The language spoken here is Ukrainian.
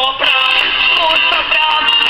Добра, будь добра.